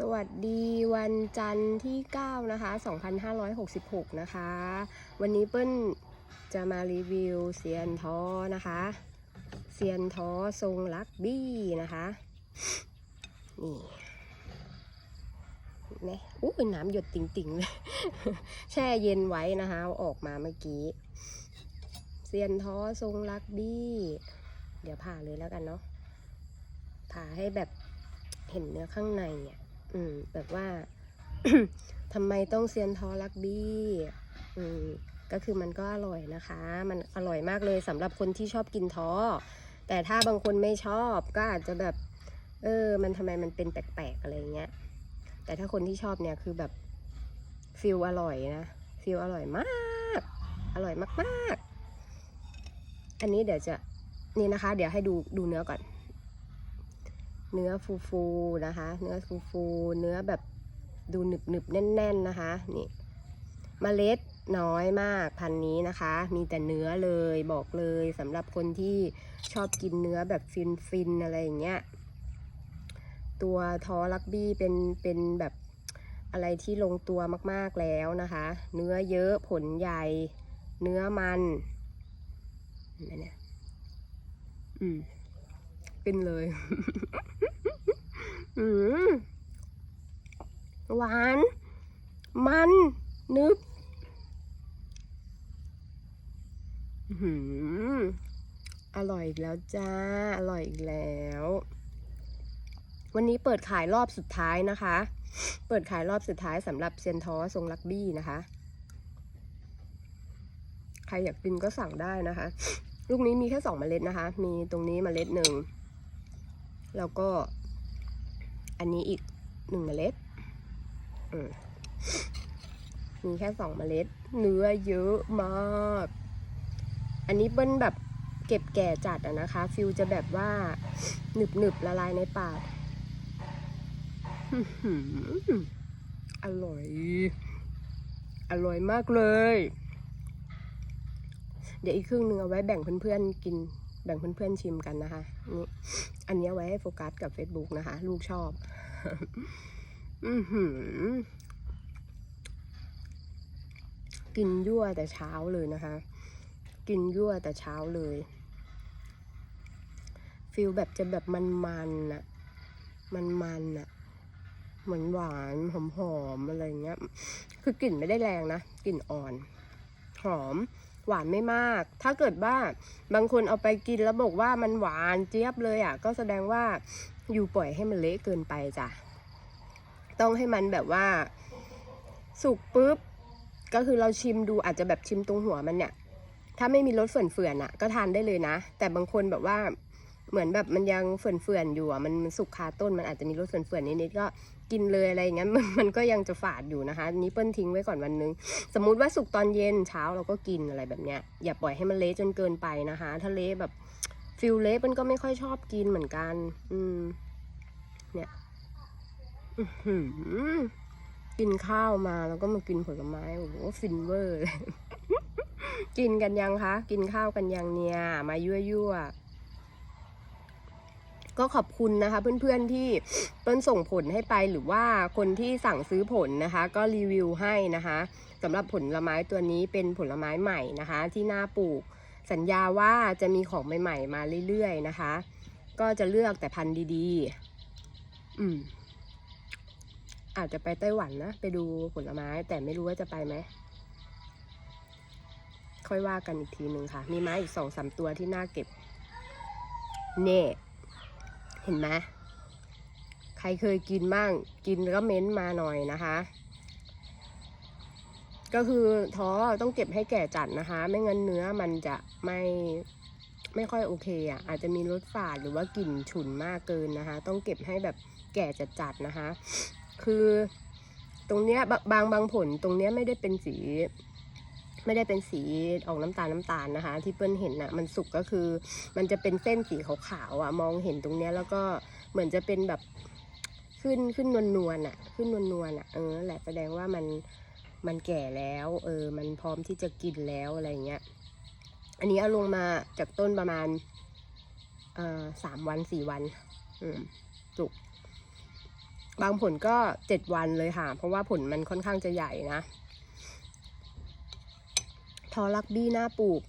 สวัสดีวันจันทร์ที่ 9 นะคะ 2566 นะคะ วันนี้เปิ้ลจะมารีวิวเซียนท้อนะคะเซียนท้อทรงลักบี้นะคะ นี่นไหมอู้เป็นน้ำหยดติ่งๆเลย แช่เย็นไว้นะคะออกมาเมื่อกี้เซียนท้อทรงลักบี้ เดี๋ยวผ่าเลยแล้วกันเนาะผ่าให้แบบเห็นเนื้อข้างในอะ อืม แบบว่าทำไมต้องเซียนทอลักบี้อืมก็คือมันก็อร่อยนะคะ มันอร่อยมากเลยสำหรับคนที่ชอบกินท้อ แต่ถ้าบางคนไม่ชอบก็อาจจะแบบ เออ มันทำไมมันเป็นแปลกๆอะไรเงี้ย แต่ถ้าคนที่ชอบเนี่ยคือแบบฟิลอร่อยนะฟิลอร่อยมาก อร่อยมากๆ อันนี้เดี๋ยวจะนี่นะคะ เดี๋ยวให้ดูดูเนื้อก่อน เนื้อฟูๆนะคะ เนื้อฟูๆเนื้อแบบดูหนึบหนึบๆแน่น ๆนะคะ นี่มเมล็ดน้อยมากพันนี้นะคะ มีแต่เนื้อเลยบอกเลยสำหรับคนที่ชอบกินเนื้อแบบฟินๆอะไรอย่างเงี้ยตัวทอลักบี้เป็นเป็นแบบอะไรที่ลงตัวมากๆแล้วนะคะ เนื้อเยอะผลใหญ่ เนื้อมันเห็นเนี่ยอืม เป็นเลยหวาน มันนึบอื้อหืออร่อยอีกแล้วจ้า อร่อยอีกแล้ว วันนี้เปิดขายรอบสุดท้ายนะคะ เปิดขายรอบสุดท้ายสำหรับเซียนท้อทรงลักบี้นะคะ ใครอยากกินก็สั่งได้นะคะ ลูกนี้มีแค่สองเมล็ดนะคะ มีตรงนี้เมล็ดหนึ่ง แล้วก็อันนี้อีกหนึ่งเมล็ดมีแค่สองเมล็ด เนื้อเยอะมาก อันนี้เบิ้ลแบบเก็บแก่จัดอะนะคะ ฟิลจะแบบว่าหนึบหนึบละลายในปากอร่อย อร่อยมากเลย เดี๋ยวอีกครึ่งหนึ่งเอาไว้แบ่งเพื่อนๆกิน แบ่งเพื่อนๆชิมกันนะคะนี่อันนี้ไว้ให้โฟกัสกับ Facebook นะคะ ลูกชอบ อือหือ กินยั่วแต่เช้าเลยนะคะ กินยั่วแต่เช้าเลยฟิลแบบจะแบบมันๆน่ะมันๆน่ะเหมือนหวานหอมๆอะไรเงี้ย คือกลิ่นไม่ได้แรงนะ กลิ่นอ่อน หอม หวานไม่มาก ถ้าเกิดว่าบางคนเอาไปกินแล้วบอกว่ามันหวานเจี๊ยบเลยอะ ก็แสดงว่าอยู่ปล่อยให้มันเละเกินไปจ้ะ ต้องให้มันแบบว่า สุกปุ๊บ ก็คือเราชิมดูอาจจะแบบชิมตรงหัวมันเนี่ย ถ้าไม่มีรสเฟื่อนๆอะ ก็ทานได้เลยนะ แต่บางคนแบบว่าเหมือนแบบมันยังเฟื่อนๆอยู่อะ มันสุกคาต้น มันอาจจะมีรสเฟื่อนๆนิดๆก็ กินเลยอะไรอย่างเงี้ยมันมันก็ยังจะฝาดอยู่นะคะนี้เปิ้ลทิ้งไว้ก่อนวันนึง สมมุติว่าสุกตอนเย็นเช้าเราก็กินอะไรแบบเนี้ยอย่าปล่อยให้มันเละจนเกินไปนะคะ ถ้าเละแบบฟิลเละมันก็ไม่ค่อยชอบกินเหมือนกัน อืม เนี่ยอื้อหือกินข้าวมาแล้วก็มากินผลไม้โอ้โหฟินเวอร์เลยกินกันยังคะ กินข้าวกันยังเนี่ย มายั่วยั่ว ก็ขอบคุณนะคะเพื่อนๆที่เปิ้ลส่งผลให้ไปหรือว่าคนที่สั่งซื้อผลนะคะ ก็รีวิวให้นะคะสำหรับผลไม้ตัวนี้เป็นผลไม้ใหม่นะคะ ที่น่าปลูก สัญญาว่าจะมีของใหม่ๆมาเรื่อยๆนะคะ ก็จะเลือกแต่พันธุ์ดีๆ อืมอาจจะไปไต้หวันนะ ไปดูผลไม้ แต่ไม่รู้ว่าจะไปไหม ค่อยว่ากันอีกทีหนึ่งค่ะ มีไม้อีกสองสามตัวที่น่าเก็บ เน่ เห็นไหมใครเคยกินบ้าง กินแล้วก็เม้นต์มาหน่อยนะคะ ก็คือท้อต้องเก็บให้แก่จัดนะคะ ไม่งั้นเนื้อมันจะไม่ไม่ค่อยโอเคอะ อาจจะมีรสฝาดหรือว่ากลิ่นฉุนมากเกินนะคะ ต้องเก็บให้แบบแก่จัดๆนะคะ คือตรงเนี้ยบางบางผลตรงเนี้ยไม่ได้เป็นสี ไม่ได้เป็นสีออกน้ำตาลน้ำตาลนะคะ ที่เปิ้ลเห็นน่ะมันสุกก็คือ มันจะเป็นเส้นสีขาวๆอะมองเห็นตรงเนี้ยแล้วก็เหมือนจะเป็นแบบขึ้นขึ้นนวลนวลๆอะ ขึ้นนวลนวลๆอะเออแหละแสดงว่ามันมันแก่แล้ว เออ มันพร้อมที่จะกินแล้วอะไรเงี้ย อันนี้เอาลงมาจากต้นประมาณเอ่อสามวันสี่วัน อืมสุกบางผลก็เจ็ดวันเลยค่ะ เพราะว่าผลมันค่อนข้างจะใหญ่นะ ทอลักบี้หน้าปลูก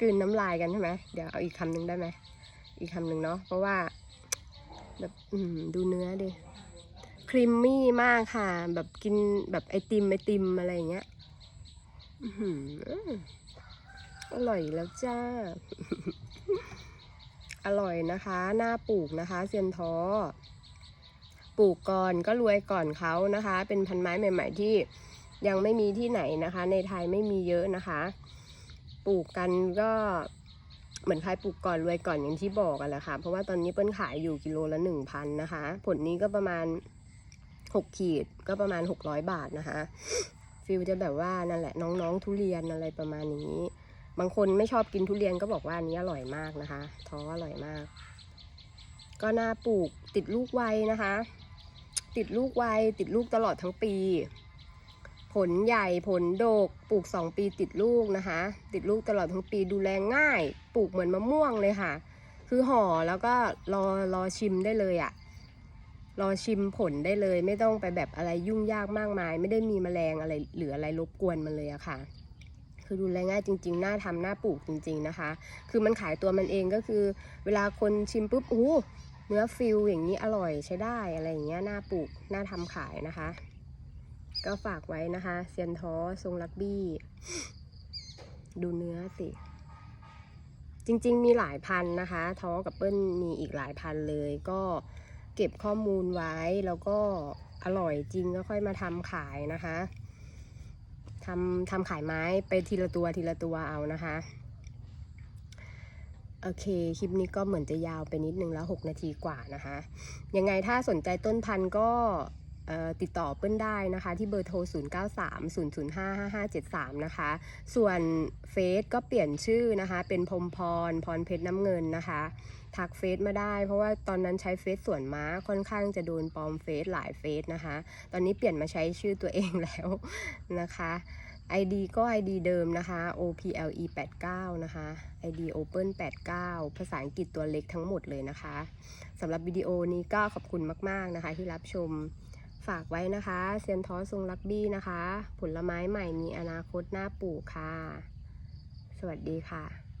กลืนน้ำลายกันใช่ไหมเดี๋ยวเอาอีกคำหนึ่งได้ไหมอีกคำหนึ่งเนาะเพราะว่าแบบดูเนื้อดิครีมมี่มากค่ะ แบบกินแบบไอติมไอติมอะไรอย่างเงี้ยอื้อหืออร่อยแล้วจ้า อร่อยนะคะ หน้าปลูกนะคะ เซียนท้อปลูกก่อนก็รวยก่อนเขานะคะ เป็นพันไม้ใหม่ ๆ ที่ ยังไม่มีที่ไหนนะคะ ในไทยไม่มีเยอะนะคะ ปลูกกันก็เหมือนใครปลูกก่อนรวยก่อนอย่างที่บอกกันแหละค่ะ เพราะว่าตอนนี้เปิ้ลขายอยู่กิโลละหนึ่งพันนะคะ ผลนี้ก็ประมาณหกขีดก็ประมาณหกร้อยบาทนะคะ ฟิลจะแบบว่านั่นแหละน้องๆทุเรียนอะไรประมาณนี้ บางคนไม่ชอบกินทุเรียนก็บอกว่าอันนี้อร่อยมากนะคะ ท้ออร่อยมาก ก็น่าปลูกติดลูกไวนะคะ ติดลูกไวติดลูกตลอดทั้งปี ผลใหญ่ผลโดกปลูกสองปีติดลูกนะคะ ติดลูกตลอดทั้งปีดูแลง่าย ปลูกเหมือนมะม่วงเลยค่ะ คือห่อแล้วก็รอรอชิมได้เลยอะรอชิมผลได้เลย ไม่ต้องไปแบบอะไรยุ่งยากมากมาย ไม่ได้มีแมลงอะไรหรืออะไรรบกวนมันเลยอะค่ะ คือดูแลง่ายจริงๆ น่าทำน่าปลูกจริง ๆนะคะ คือมันขายตัวมันเองก็คือ เวลาคนชิมปุ๊บโอ้เนื้อฟิลอย่างนี้อร่อยใช้ได้อะไรอย่างเงี้ยน่าปลูกน่าทำขายนะคะ ก็ฝากไว้นะคะเซียนท้อทรงลักบี้ ดูเนื้อสิ จริง ๆ มีหลายพันนะคะ ท้อกับเปิ้ลมีอีกหลายพันเลย ก็เก็บข้อมูลไว้แล้วก็อร่อยจริงก็ค่อยมาทำขายนะคะทำทำขายไม้ไปทีละตัวทีละตัวเอานะคะ โอเค คลิปนี้ก็เหมือนจะยาวไปนิดนึงแล้ว 6 นาทีกว่านะคะ ยังไงถ้าสนใจต้นพันธุ์ก็ ติดต่อเปิ้ลได้นะคะ ที่เบอร์โทร 0930055573 นะคะ ส่วนเฟซก็เปลี่ยนชื่อนะคะ เป็นพรมพรพรเพชรน้ำเงินนะคะทักเฟซมาได้ เพราะว่าตอนนั้นใช้เฟซส่วนม้าค่อนข้างจะโดนปลอมเฟซหลายเฟซนะคะ ตอนนี้เปลี่ยนมาใช้ชื่อตัวเองแล้วนะคะ ID ก็ ID เดิมนะคะ OPLE 89นะคะ ID Open 89 ภาษาอังกฤษตัวเล็กทั้งหมดเลยนะคะสำหรับวิดีโอนี้ก็ขอบคุณมาก ๆ นะคะที่รับชม ฝากไว้นะคะเซียนท้อทรงลักบี้นะคะ ผลไม้ใหม่มีอนาคตน่าปลูกค่ะ สวัสดีค่ะ